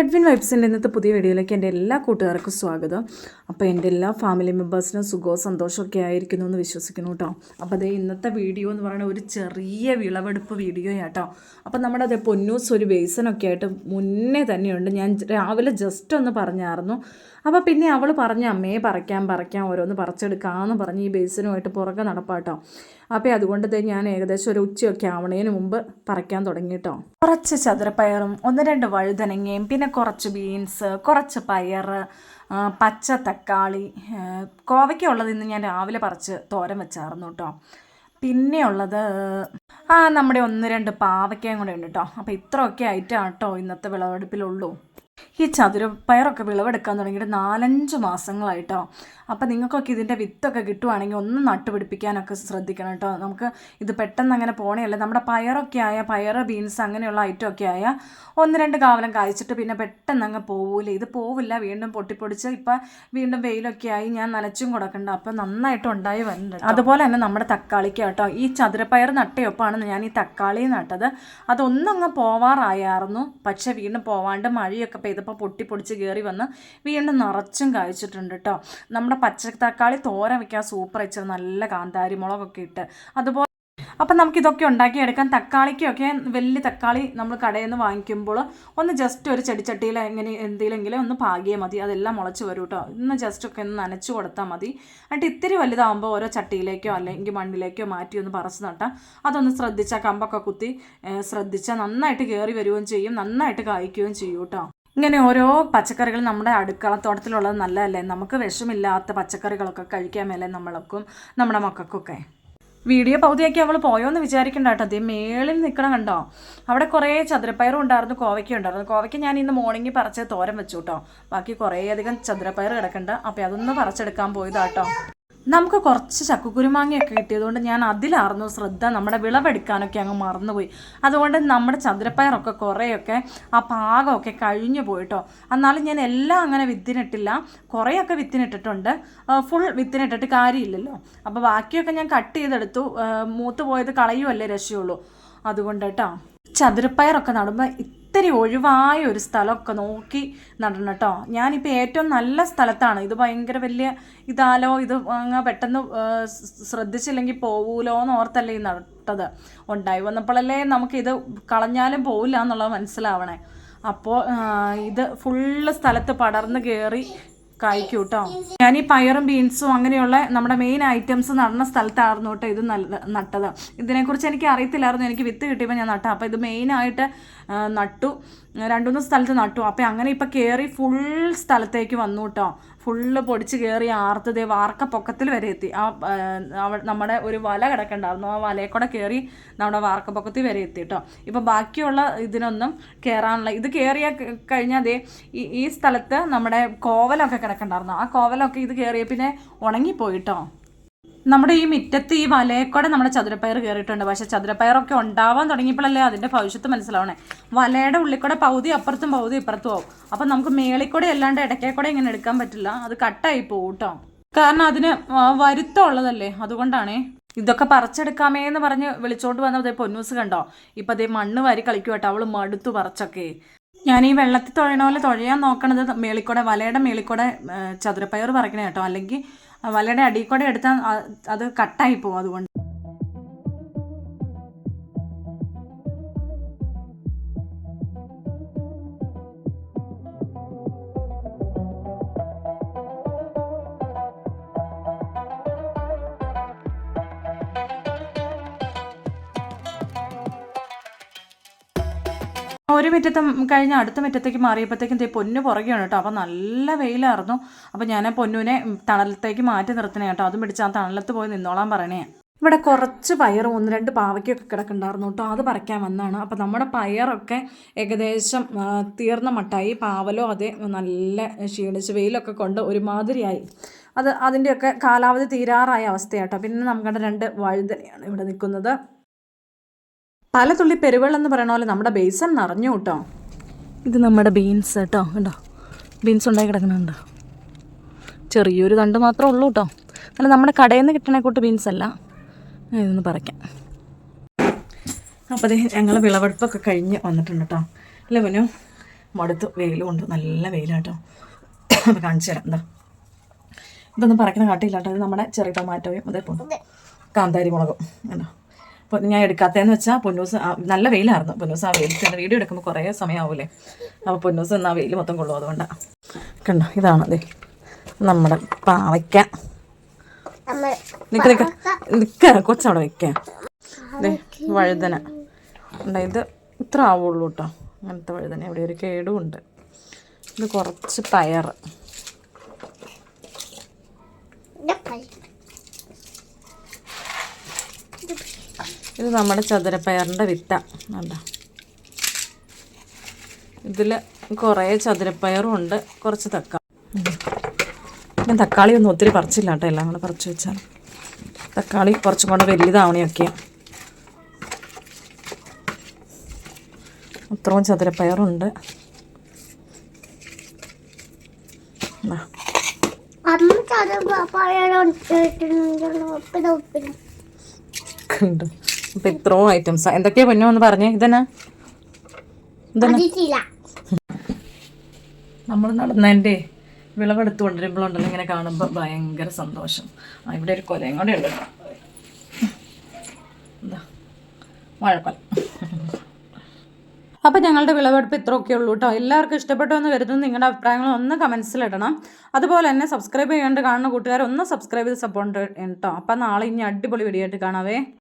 Edwin വൈബ്സിന്റെ ഇന്നത്തെ പുതിയ വീഡിയോയിലേക്ക് എന്റെ എല്ലാ കൂട്ടുകാർക്കും സ്വാഗതം. അപ്പോൾ എന്റെ എല്ലാ ഫാമിലി മെമ്പേഴ്സിനും സുഖവും സന്തോഷമൊക്കെ ആയിരിക്കുന്നു എന്ന് വിശ്വസിക്കുന്നു കേട്ടോ. അപ്പോൾ അതേ ഇന്നത്തെ വീഡിയോ എന്ന് പറയുന്നത് ഒരു ചെറിയ വിളവെടുപ്പ് വീഡിയോ കേട്ടോ അപ്പോൾ നമ്മുടെ അതേ പൊന്നൂസ് ഒരു ബേസനൊക്കെ ആയിട്ട് മുന്നേ തന്നെയുണ്ട്. ഞാൻ രാവിലെ ജസ്റ്റ് ഒന്ന് പറഞ്ഞായിരുന്നു. അപ്പോൾ പിന്നെ അവൾ പറഞ്ഞ അമ്മയെ പറിക്കാം പറിക്കാം ഓരോന്ന് പറിച്ചെടുക്കാമെന്ന് പറഞ്ഞ് ഈ ബേസിനുമായിട്ട് പുറകെ നടപ്പാട്ടോ. അപ്പോൾ അതുകൊണ്ട് ഞാൻ ഏകദേശം ഒരു ഉച്ചയൊക്കെ ആവണേന് മുമ്പ് പറിക്കാൻ തുടങ്ങി കേട്ടോ കുറച്ച് ചതുരപ്പയറും ഒന്ന് രണ്ട് വഴുതനങ്ങയും പിന്നെ കുറച്ച് ബീൻസ് കുറച്ച് പയർ പച്ച തക്കാളി കോവയ്ക്ക ഇന്ന് ഞാൻ രാവിലെ പറിച്ച് തോരൻ വെച്ചായിരുന്നു കേട്ടോ പിന്നെ ഉള്ളത് ആ നമ്മുടെ ഒന്ന് രണ്ട് പാവയ്ക്കയും കൂടെ ഉണ്ട് കേട്ടോ അപ്പോൾ ഇത്രയൊക്കെ ആയിട്ടാണ് കേട്ടോ ഇന്നത്തെ വിളവെടുപ്പിലുള്ളൂ. ഈ ചതുരപ്പയറൊക്കെ വിളവെടുക്കാൻ തുടങ്ങിയിട്ട് നാലഞ്ച് മാസങ്ങളായിട്ടോ. അപ്പോൾ നിങ്ങൾക്കൊക്കെ ഇതിന്റെ വിത്തൊക്കെ കിട്ടുവാണെങ്കിൽ ഒന്ന് നട്ടുപിടിപ്പിക്കാനൊക്കെ ശ്രദ്ധിക്കണം കേട്ടോ. നമുക്ക് ഇത് പെട്ടെന്ന് അങ്ങനെ പോണേയല്ല. നമ്മുടെ പയറൊക്കെ ആയ പയർ ബീൻസ് അങ്ങനെയുള്ള ഐറ്റം ഒക്കെ ആയ ഒന്ന് രണ്ട് കാവലം കായ്ച്ചിട്ട് പിന്നെ പെട്ടെന്ന് അങ്ങ് പോവില്ല ഇത് പോവില്ല. വീണ്ടും പൊട്ടിപ്പൊടിച്ച് ഇപ്പം വീണ്ടും വെയിലൊക്കെ ആയി ഞാൻ നനച്ചും കൊടുക്കണ്ട. അപ്പം നന്നായിട്ട് ഉണ്ടായി വരുന്നുണ്ട് അതുപോലെ തന്നെ നമ്മുടെ തക്കാളിക്ക് കേട്ടോ. ഈ ചതുരപ്പയർ നട്ടയൊപ്പാണ് ഞാൻ ഈ തക്കാളി നട്ടത്. അതൊന്നങ്ങ് പോവാറായായിരുന്നു പക്ഷേ വീണ്ടും പോവാണ്ട് മഴയൊക്കെ പെയ്തപ്പോൾ പൊട്ടിപ്പൊടിച്ച് കയറി വന്ന് വീണ്ടും നിറച്ചും കഴിച്ചിട്ടുണ്ട് കേട്ടോ നമ്മുടെ പച്ച തക്കാളി തോര വയ്ക്കാൻ സൂപ്പർ വെച്ചത് നല്ല കാന്താരി മുളകൊക്കെ ഇട്ട്. അതുപോലെ അപ്പം നമുക്കിതൊക്കെ ഉണ്ടാക്കിയെടുക്കാൻ തക്കാളിക്കൊക്കെ വലിയ തക്കാളി നമ്മൾ കടയിൽ നിന്ന് വാങ്ങിക്കുമ്പോൾ ഒന്ന് ജസ്റ്റ് ഒരു ചെടിച്ചട്ടിയിൽ എങ്ങനെ എന്തെങ്കിലെങ്കിലും ഒന്ന് പാകിയാൽ മതി. അതെല്ലാം മുളച്ച് വരും കേട്ടോ ഇന്ന് ജസ്റ്റ് ഒക്കെ ഒന്ന് നനച്ച് കൊടുത്താൽ മതി. എന്നിട്ട് ഇത്തിരി വലുതാകുമ്പോൾ ഓരോ ചട്ടിയിലേക്കോ അല്ലെങ്കിൽ മണ്ണിലേക്കോ മാറ്റി ഒന്ന് പറച്ച് നട്ടാൽ അതൊന്ന് ശ്രദ്ധിച്ചാൽ കമ്പൊക്കെ കുത്തി ശ്രദ്ധിച്ചാൽ നന്നായിട്ട് കയറി വരികയും ചെയ്യും നന്നായിട്ട് കായ്ക്കുകയും ചെയ്യും കേട്ടോ ഇങ്ങനെ ഓരോ പച്ചക്കറികൾ നമ്മുടെ അടുക്കളത്തോട്ടത്തിലുള്ളത് നല്ലതല്ലേ? നമുക്ക് വിഷമില്ലാത്ത പച്ചക്കറികളൊക്കെ കഴിക്കാൻ മേലെ നമ്മൾക്കും നമ്മുടെ മക്കൾക്കൊക്കെ. വീഡിയോ പകുതിയാക്കി അവൾ പോയോ എന്ന് വിചാരിക്കണ്ട കേട്ടോ. അതേ മേളിൽ നിൽക്കണം കണ്ടോ? അവിടെ കുറേ ചതുരപ്പയറും ഉണ്ടായിരുന്നു കോവയ്ക്കും ഉണ്ടായിരുന്നു. കോവയ്ക്ക് ഞാൻ ഇന്ന് മോർണിംഗ് പറിച്ച് തോരം വെച്ചു കേട്ടോ. ബാക്കി കുറേയധികം ചതുരപ്പയർ കിടക്കണ്ട. അപ്പോൾ അതൊന്ന് പറിച്ചെടുക്കാൻ പോയതാട്ടോ നമുക്ക് കുറച്ച് ചക്കക്കുരുമാങ്ങയൊക്കെ കിട്ടിയതുകൊണ്ട് ഞാൻ അതിലായിരുന്നു ശ്രദ്ധ നമ്മുടെ വിളവെടുക്കാനൊക്കെ അങ്ങ് മറന്നുപോയി. അതുകൊണ്ട് നമ്മുടെ ചതുരപ്പയറൊക്കെ കുറേയൊക്കെ ആ പാകമൊക്കെ കഴിഞ്ഞു പോയിട്ടോ. എന്നാലും ഞാൻ എല്ലാം അങ്ങനെ വിത്തിനിട്ടില്ല. കുറേയൊക്കെ വിത്തിനിട്ടിട്ടുണ്ട്. ഫുൾ വിത്തിനിട്ടിട്ട് കാര്യമില്ലല്ലോ. അപ്പോൾ ബാക്കിയൊക്കെ ഞാൻ കട്ട് ചെയ്തെടുത്തു. മൂത്ത് പോയത് കളയുമല്ലേ രക്ഷയുള്ളൂ അതുകൊണ്ട് കേട്ടോ ചതുരപ്പയറൊക്കെ നടുമ്പോൾ ഇത്തിരി ഒഴിവായ ഒരു സ്ഥലമൊക്കെ നോക്കി നടണം കേട്ടോ. ഞാനിപ്പോൾ ഏറ്റവും നല്ല സ്ഥലത്താണ്. ഇത് ഭയങ്കര വലിയ ഇതാലോ ഇത് അങ്ങ് പെട്ടെന്ന് ശ്രദ്ധിച്ചില്ലെങ്കിൽ പോവൂലോ എന്ന് ഓർത്തല്ലേ ഈ നട്ടത്. ഉണ്ടായി വന്നപ്പോഴല്ലേ നമുക്കിത് കളഞ്ഞാലും പോവില്ല എന്നുള്ളത് മനസ്സിലാവണേ. അപ്പോൾ ഇത് ഫുള്ള് സ്ഥലത്ത് പടർന്ന് കയറി കായ്ക്കും കേട്ടോ ഞാൻ ഈ പയറും ബീൻസും അങ്ങനെയുള്ള നമ്മുടെ മെയിൻ ഐറ്റംസ് നടന്ന സ്ഥലത്തായിരുന്നു കേട്ടോ ഇത് നട്ടത്. ഇതിനെക്കുറിച്ച് എനിക്ക് അറിയത്തില്ലായിരുന്നു. എനിക്ക് വിത്ത് കിട്ടിയപ്പോൾ ഞാൻ നട്ടു. അപ്പോൾ ഇത് മെയിനായിട്ട് നട്ടു. രണ്ടുമൂന്ന് സ്ഥലത്ത് നട്ടു. അപ്പോൾ അങ്ങനെ ഇപ്പോൾ കയറി ഫുൾ സ്ഥലത്തേക്ക് വന്നു കേട്ടോ. ഫുള്ള് പൊടിച്ച് കയറി ആർത്തതേ വാർക്ക പൊക്കത്തിൽ വരെ എത്തി. ആ നമ്മുടെ ഒരു വല കിടക്കണ്ടായിരുന്നു. ആ വലയെ കൂടെ കയറി നമ്മുടെ വാർക്ക പൊക്കത്തിൽ വരെ എത്തി കേട്ടോ ഇപ്പോൾ ബാക്കിയുള്ള ഇതിനൊന്നും കയറാനുള്ള ഇത് കയറിയ കഴിഞ്ഞാൽ ദേ ഈ ഈ സ്ഥലത്ത് നമ്മുടെ കോവലൊക്കെ കിടക്കണ്ടായിരുന്നു. ആ കോവലൊക്കെ ഇത് കയറിയ പിന്നെ ഉണങ്ങിപ്പോയി കേട്ടോ നമ്മുടെ ഈ മുറ്റത്ത് ഈ വലയെക്കൂടെ നമ്മുടെ ചതുരപ്പയർ കയറിയിട്ടുണ്ട്. പക്ഷെ ചതുരപ്പയറൊക്കെ ഉണ്ടാവാൻ തുടങ്ങിയപ്പോഴല്ലേ അതിന്റെ ഭവിഷ്യത്ത് മനസ്സിലാവണേ. വലയുടെ ഉള്ളിക്കൂടെ പകുതി അപ്പുറത്തും പകുതി ഇപ്പുറത്തും ആവും. അപ്പം നമുക്ക് മേളിക്കൂടെ കൂടെ അല്ലാണ്ട് ഇടയ്ക്കേക്കൂടെ ഇങ്ങനെ എടുക്കാൻ പറ്റില്ല. അത് കട്ടായി പോകും കേട്ടോ കാരണം അതിന് വരുത്തമുള്ളതല്ലേ അതുകൊണ്ടാണേ. ഇതൊക്കെ പറിച്ചെടുക്കാമേ എന്ന് പറഞ്ഞ് വിളിച്ചോണ്ട് വന്നത് പൊന്നൂസ് കണ്ടോ? ഇപ്പം അതേ മണ്ണ് വാരി കളിക്കും കേട്ടോ അവൾ മടുത്തു പറിച്ചൊക്കെ. ഞാൻ ഈ വെള്ളത്തിൽ തുഴയണ പോലെ തുഴയാൻ നോക്കണത് മേളിക്കൂടെ വലയുടെ മേളിക്കൂടെ ചതുരപ്പയർ പറിക്കണേ കേട്ടോ. അല്ലെങ്കിൽ വലയുടെ അടിയിൽ കൂടെ എടുത്താൽ അത് കട്ടായി പോകും അതുകൊണ്ട്. ഒരു മുറ്റത്തും കഴിഞ്ഞ് അടുത്ത മുറ്റത്തേക്ക് മാറിയപ്പോഴത്തേക്കും ദേ പൊന്നു പുറകെയാണ് കേട്ടോ. അപ്പോൾ നല്ല വെയിലായിരുന്നു. അപ്പോൾ ഞാൻ പൊന്നുവിനെ തണലത്തേക്ക് മാറ്റി നിർത്തണേ കേട്ടോ. അതും പിടിച്ച് ആ തണലത്ത് പോയി നിന്നോളാൻ പറയണേ. ഇവിടെ കുറച്ച് പയറും ഒന്ന് രണ്ട് പാവയ്ക്കൊക്കെ കിടക്കുന്നുണ്ടായിരുന്നു കേട്ടോ. അത് പറിക്കാൻ വന്നതാണ് അപ്പോൾ നമ്മുടെ പയറൊക്കെ ഏകദേശം തീർന്ന മട്ടായി. പാവലോ അതേ നല്ല ക്ഷീണിച്ച് വെയിലൊക്കെ കൊണ്ട് ഒരുമാതിരിയായി. അത് അതിന്റെയൊക്കെ കാലാവധി തീരാറായ അവസ്ഥയാട്ടോ. പിന്നെ നമ്മുടെ രണ്ട് വഴുതനയാണ് ഇവിടെ നിൽക്കുന്നത്. പല തുള്ളി പെരുവെള്ളം എന്ന് പറയണ പോലെ നമ്മുടെ ബേസൺ നിറഞ്ഞു കേട്ടോ. ഇത് നമ്മുടെ ബീൻസ് കേട്ടോ കണ്ടോ? ബീൻസ് ഉണ്ടായി കിടക്കുന്നുണ്ട്. ചെറിയൊരു തണ്ട് മാത്രമേ ഉള്ളൂ കേട്ടോ. അല്ല നമ്മുടെ കടയിൽ നിന്ന് കിട്ടണ കൂട്ട് ബീൻസ് അല്ല. ഇതൊന്ന് പറിക്കാം. അപ്പോൾ അതേ ഞങ്ങൾ വിളവെടുപ്പൊക്കെ കഴിഞ്ഞ് വന്നിട്ടുണ്ട് കേട്ടോ. അല്ലേ പൊന്നു മടുത്ത് വെയിലും ഉണ്ട് നല്ല വെയിലാട്ടോ അപ്പോൾ കാണിച്ചു തരാം എന്താ ഇതൊന്നും പറയ്ക്കുന്ന കാട്ടില്ല കേട്ടോ. ഇത് നമ്മുടെ ചെറിയ ടൊമാറ്റോയും അതേപോലെ കാന്താരി മുളകും കണ്ടോ? അപ്പോൾ ഞാൻ എടുക്കാത്തതെന്ന് വെച്ചാൽ പൊന്നൂസ് നല്ല വെയിലായിരുന്നു. പൊന്നൂസ് ആ വെയിൽ തന്നെ വീഡിയോ എടുക്കുമ്പോൾ കുറേ സമയമാവൂലേ അപ്പോൾ പൊന്നൂസ് എന്നാൽ വെയിൽ മൊത്തം കൊള്ളും അതുകൊണ്ടാണ് കണ്ടോ ഇതാണ് അതെ നമ്മുടെ പാവയ്ക്ക. നിൽക്ക നിൽക്ക നിൽക്ക കൊച്ചവിടെ വയ്ക്കാം ദേ വഴുതന. ഇത് ഇത്ര ആവുള്ളൂ കേട്ടോ അങ്ങനത്തെ വഴുതന. ഇവിടെ ഒരു കേടും ഉണ്ട്. ഇത് കുറച്ച് പയർ ഇത് നമ്മുടെ ചതുരപ്പയറിന്റെ വിത്ത. കണ്ടോ? ഇതിൽ കുറേ ചതുരപ്പയറും ഉണ്ട്. കുറച്ച് തക്കാളി. ഞാൻ തക്കാളി ഒന്നും ഒത്തിരി പറിച്ചില്ല കേട്ടോ. എല്ലാം കൂടെ പറിച്ച് വെച്ചാൽ. തക്കാളി കുറച്ചും കൂടെ വലിയതാവണയൊക്കെയാണ് അത്രയും ചതുരപ്പയറുണ്ട്. ദാ. അപ്പം ഇത്രയും ഐറ്റംസ് എന്തൊക്കെയാ പൊന്നു എന്ന് പറഞ്ഞേ? ഇതന്നെ? നമ്മൾ നടന്നതിന്റെ വിളവെടുത്ത് കൊണ്ടുവരുമ്പോഴുണ്ടല്ലോ ഇങ്ങനെ കാണുമ്പോൾ ഭയങ്കര സന്തോഷം. ആ ഇവിടെ ഒരു കൊലയും കൂടെ ഉണ്ട്. എന്താ വാഴക്കൊല. അപ്പോൾ ഞങ്ങളുടെ വിളവെടുപ്പ് ഇത്രയൊക്കെ ഉള്ളൂ കേട്ടോ. എല്ലാവർക്കും ഇഷ്ടപ്പെട്ടു എന്ന് കരുതുന്നു. നിങ്ങളുടെ അഭിപ്രായങ്ങൾ ഒന്ന് കമൻസിലിടണം അതുപോലെ തന്നെ സബ്സ്ക്രൈബ് ചെയ്യാണ്ട് കാണുന്ന കൂട്ടുകാർ ഒന്ന് സബ്സ്ക്രൈബ് ചെയ്ത് സപ്പോർട്ട് കേട്ടോ. അപ്പം നാളെ ഇനി അടിപൊളി വീഡിയോ ആയിട്ട് കാണാവേ.